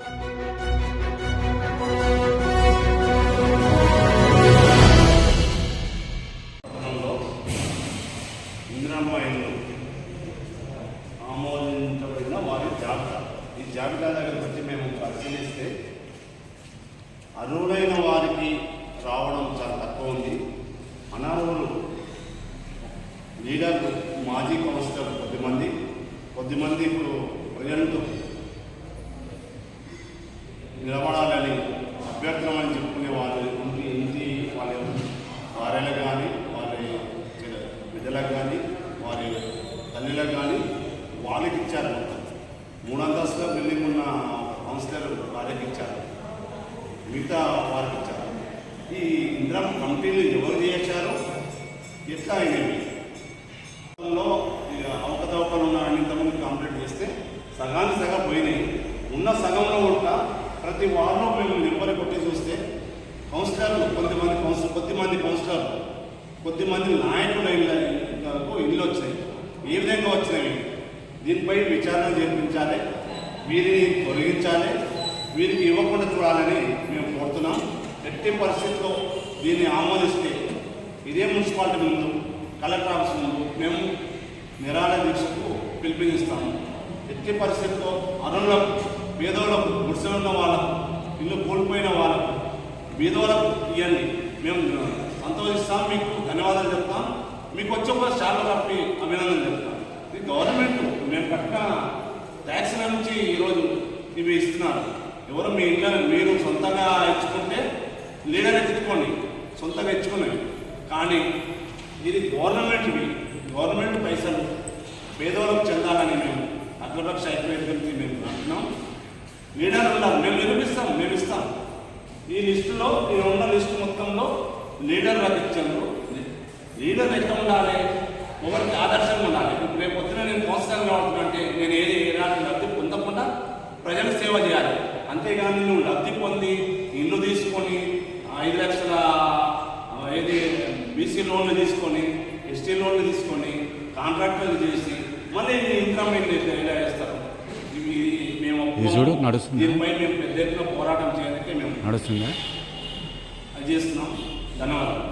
పట్టణంలో ఆమోదించబడిన వారి జాబితా. ఈ జాబితా దగ్గర వచ్చి మేము పరిశీలిస్తే అర్హులైన వారికి రావడం చాలా తక్కువ ఉంది. అనర్హులు లీడర్లు మాజీ కౌన్సిలర్ కొద్దిమంది. కొద్దిమంది ఇప్పుడు ప్రజెంట్ నిలబడాలని అభ్యర్థులమని చెప్పుకునే వాళ్ళు ఇంటి ఇంటి వాళ్ళ భార్యలకు కానీ వారి బిడ్డలకు కానీ వారి తల్లిలకు కానీ వాళ్ళకి ఇచ్చారు మొత్తం. మూడు అంతస్తుల బిల్డింగ్ ఉన్న కౌన్సిలర్ భార్యకి ఇచ్చారు. మిగతా వారికి ఇచ్చారు. ఈ ఇంద్రం కంపెనీలు ఎవరు చేశారు ఎట్లా అయినవి? లో అవకతవకలు ఉన్న ఇంతమంది కంప్లీట్ చేస్తే సగానికి సగం పోయినాయి. ఉన్న సగంలో కూడా ప్రతి వార్డులో మేము నెంబర్ కొట్టి చూస్తే కౌన్సిలర్లు కొంతమంది కౌన్సిలర్ కొద్దిమంది కౌన్సిలర్లు కొద్దిమంది నాయకుల ఇళ్ళకు ఇల్లు వచ్చాయి. ఏ విధంగా వచ్చినాయి? దీనిపై విచారణ జరిపించాలి వీరిని తొలగించాలి వీరికి ఇవ్వకుండా చూడాలని మేము కోరుతున్నాం. ఎట్టి పరిస్థితుల్లో దీన్ని ఆమోదిస్తే ఇదే మున్సిపాలిటీ ముందు కలెక్టర్ ఆఫీస్ ముందు మేము నిరాళ దీక్షకు పిలుపునిస్తాము. ఎట్టి పరిస్థితుల్లో అరుణులకు పేదోళ్ళకు గుడిసె ఉన్న వాళ్ళకు ఇల్లు కోల్పోయిన వాళ్ళకు పేదోళ్ళకు ఇవ్వండి. మేము సంతోషిస్తాం. మీకు ధన్యవాదాలు చెప్తాం. మీకు వచ్చే ఒక చాలా కప్పి అభినందనలు చెప్తాం. ఇది గవర్నమెంట్ మేము కట్టిన ట్యాక్స్ నుంచి ఈరోజు ఇవి ఇస్తున్నారు. ఎవరు మీ ఇంట్లో మీరు సొంతంగా ఇచ్చుకుంటే లీడర్ ఎత్తుకోండి. సొంతంగా ఇచ్చుకునేవి కానీ ఇది గవర్నమెంట్వి. గవర్నమెంట్ పైసలు పేదవాళ్ళకు చెందాలని మేము అగ్రపక్ష ఐక్యవేదికకి మేము అంటున్నాం లీడర్ ఉన్నారు మేము నిరూపిస్తాం మేము ఇస్తాం. ఈ లిస్టులో నేను ఉన్న లిస్టు మొత్తంలో లీడర్ ఇచ్చాను లీడర్ ఎట్లా ఉండాలి? ఒకరికి ఆదర్శంగా ఉండాలి? ఇప్పుడు రేపు పొద్దున నేను కౌన్సిలర్ కావాలంటే నేను ఏది ఎలాంటి లబ్ధి పొందకుండా ప్రజలకు సేవ చేయాలి. అంతేగాని నువ్వు లబ్ధి పొంది ఇల్లు తీసుకొని ఐదు లక్షల ఏది బీసీ లోన్లు తీసుకొని ఎస్టీ లోన్లు తీసుకొని కాంట్రాక్టర్లు చేసి మళ్ళీ ఇన్కమ్ ఎలా చేస్తారు? ఇది చూడు, నడుస్తుందా? దీనిపై మేము పెద్ద ఎత్తున పోరాటం చేయడానికి మేము నడుస్తుందా? అది చేస్తున్నాం. ధన్యవాదాలు.